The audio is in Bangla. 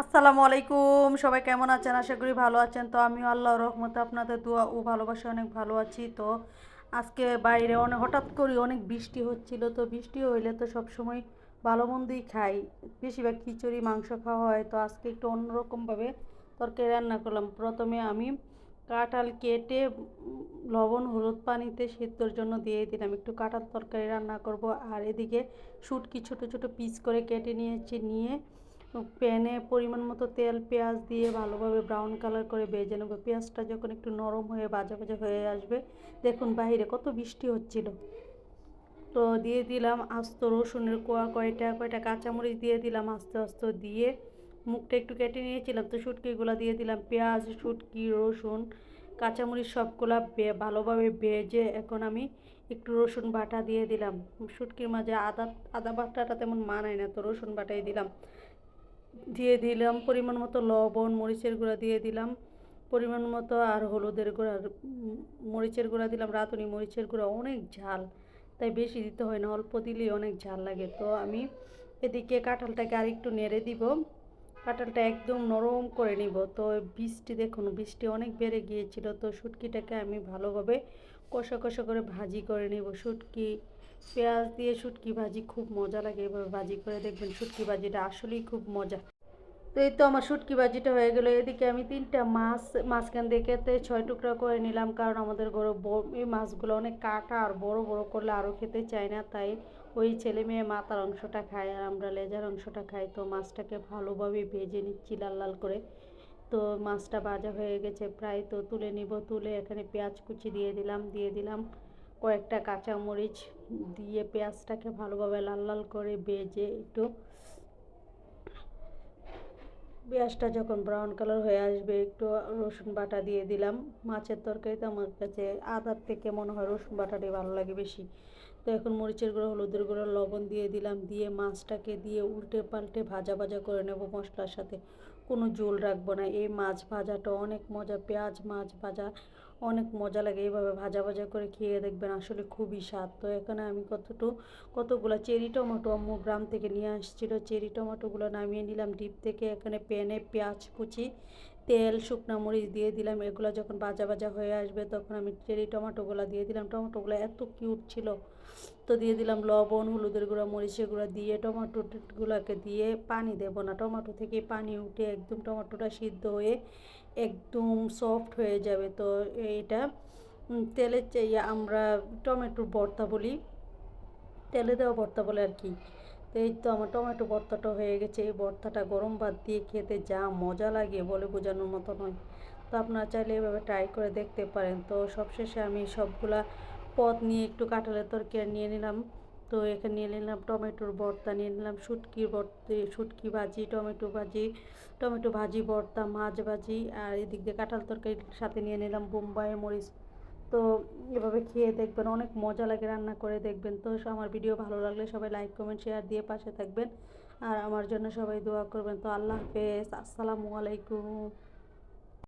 আসসালামু আলাইকুম। সবাই কেমন আছেন? আশা করি ভালো আছেন। তো আমি আল্লাহর রহমতে আপনাদের দোয়া ও ভালোবাসা অনেক ভালো আছি। তো আজকে বাইরে অনেক হঠাৎ করে অনেক বৃষ্টি হচ্ছিল। তো বৃষ্টি হইলে তো সবসময় ভালো মন্দই খাই। বেশিরভাগ খিচুড়ি, মাংস খাওয়া হয়। তো আজকে একটু অন্যরকমভাবে তরকারি রান্না করলাম। প্রথমে আমি কাঁঠাল কেটে, লবণ, হলুদ পানিতে সেদ্ধর জন্য দিয়ে দিলাম। একটু কাঁঠাল তরকারি রান্না করব। আর এদিকে শুটকি ছোট ছোট পিস করে কেটে নিয়েছি। নিয়ে প্যানে পরিমাণ মতো তেল, পেঁয়াজ দিয়ে ভালোভাবে ব্রাউন কালার করে ভেজে নেব। পেঁয়াজটা যখন একটু নরম হয়ে ভাজা ভাজা হয়ে আসবে, দেখুন বাইরে কত বৃষ্টি হচ্ছিল। তো দিয়ে দিলাম আস্ত রসুনের কোয়া, কয়টা কয়টা কাঁচামরিচ দিয়ে দিলাম আস্তে আস্তে দিয়ে। মুখটা একটু কেটে নিয়েছিলাম তো শুটকিগুলো দিয়ে দিলাম। পেঁয়াজ, শুটকি, রসুন, কাঁচামরিচ সবগুলা ভালোভাবে ভেজে এখন আমি একটু রসুন বাটা দিয়ে দিলাম। শুটকির মাঝে আদা আদা বাটাটা তেমন মানায় না তো রসুন বাটাই দিলাম। দিয়ে দিলাম, পরিমাণ মতো লবণ, মরিচের গুঁড়া দিয়ে দিলাম, পরিমাণ মতো আর হলুদের গুঁড়া মরিচের গুঁড়া দিলাম, রাঁধুনি মরিচের গুঁড়া, অনেক ঝাল। তাই বেশি দিতে হয় না, অল্প দিলেই অনেক ঝাল লাগে। তো আমি এদিকে কাঁঠালটাকে আর একটু নেড়ে দিব। কাঁঠালটা একদম নরম করে নিব। তো বৃষ্টি দেখুন, বৃষ্টি অনেক বেড়ে গিয়েছিল, তো শুটকিটাকে আমি ভালোভাবে কষা কষা করে ভাজি করে নিব। শুটকি পেঁয়াজ দিয়ে শুটকি ভাজি, খুব মজা লাগে এভাবে ভাজি করে দেখবেন শুটকি ভাজিটা আসলেই খুব মজা। তো এই তো আমার শুটকি ভাজিটা হয়ে গেলো। এদিকে আমি তিনটা মাছ, মাঝখান দিয়ে কেটে ছয় টুকরা করে নিলাম, কারণ আমাদের ঘরে এই মাছগুলো অনেক কাটা আর বড় বড় করলে আরও খেতে চায় না, তাই ওই ছেলে মেয়ে মাথার অংশটা খায় আর আমরা লেজার অংশটা খাই। তো মাছটাকে ভালোভাবে ভেজে নিচ্ছি লাল লাল করে। তো মাছটা ভাজা হয়ে গেছে প্রায়, তো তুলে নিব, তুলে এখানে পেঁয়াজ কুচি দিয়ে দিলাম দিয়ে দিলাম। কয়েকটা কাঁচামরিচ দিয়ে পেঁয়াজটাকে ভালোভাবে লাল লাল করে ভেজে একটু পেঁয়াজটা যখন ব্রাউন কালার হয়ে আসবে, একটু রসুন বাটা দিয়ে দিলাম। মাছের তরকারিতে আমার কাছে আদার থেকে মনে হয় রসুন বাটাটাই ভালো লাগে বেশি। তো এখন মরিচের গুঁড়ো, হলুদের গুঁড়ো, লবণ দিয়ে দিলাম, দিয়ে মাছটাকে দিয়ে উল্টে পাল্টে ভাজা ভাজা করে নেব মশলার সাথে। কোনো ঝোল রাখব না। এই মাছ ভাজাটা অনেক মজা, পেঁয়াজ মাছ ভাজা অনেক মজা লাগে। এইভাবে ভাজা ভাজা করে খেয়ে দেখবেন আসলে খুবই স্বাদ। তো এখানে আমি কতটুকু কতগুলো চেরি টমেটো আম্মু গ্রাম থেকে নিয়ে আসছিল। চেরি টমেটোগুলো নামিয়ে নিলাম ডিপ থেকে। এখানে প্যানে পেঁয়াজ কুচি তেল, শুকনো মরিচ দিয়ে দিলাম। এগুলো যখন ভাজা ভাজা হয়ে আসবে তখন আমি চেরি টমেটোগুলো দিয়ে দিলাম। টমেটোগুলো এত কিউট ছিল। তো দিয়ে দিলাম লবণ, হলুদের গুঁড়া, মরিচের গুঁড়া দিয়ে টমেটোগুলোকে দিয়ে পানি দেবো না। টমেটো থেকে পানি উঠে একদম টমেটোটা সিদ্ধ হয়ে একদম সফট হয়ে যাবে। তো এইটা তেলের চেয়ে আমরা টমেটোর ভর্তা বলি। তেলে দেওয়া ভর্তা বলে আর কি। তো এই তো আমার টমেটো ভর্তাটা হয়ে গেছে। এই ভর্তাটা গরম ভাত দিয়ে খেতে যা মজা লাগে বলে বোঝানোর মতো নয়। তো আপনারা চাইলে এভাবে ট্রাই করে দেখতে পারেন। তো সবশেষে আমি সবগুলা পদ নিয়ে একটু কাঁঠালের তরকারি নিয়ে নিলাম। তো এখানে নিয়ে নিলাম টমেটোর ভর্তা, নিয়ে নিলাম শুটকির ভর্তা, শুটকি ভাজি, টমেটো ভাজি টমেটো ভাজি, ভর্তা, মাছ ভাজি, আর এদিক দিয়ে কাঁঠাল তরকারির সাথে নিয়ে নিলাম বোম্বাই মরিচ। তো এভাবে খেয়ে দেখবেন, অনেক মজা লাগে রান্না করে দেখবেন। তো আমার ভিডিও ভালো লাগলে সবাই লাইক কমেন্ট শেয়ার দিয়ে পাশে থাকবেন। আর আমার জন্য সবাই দোয়া করবেন। তো আল্লাহ হাফেজ, আসসালামু আলাইকুম।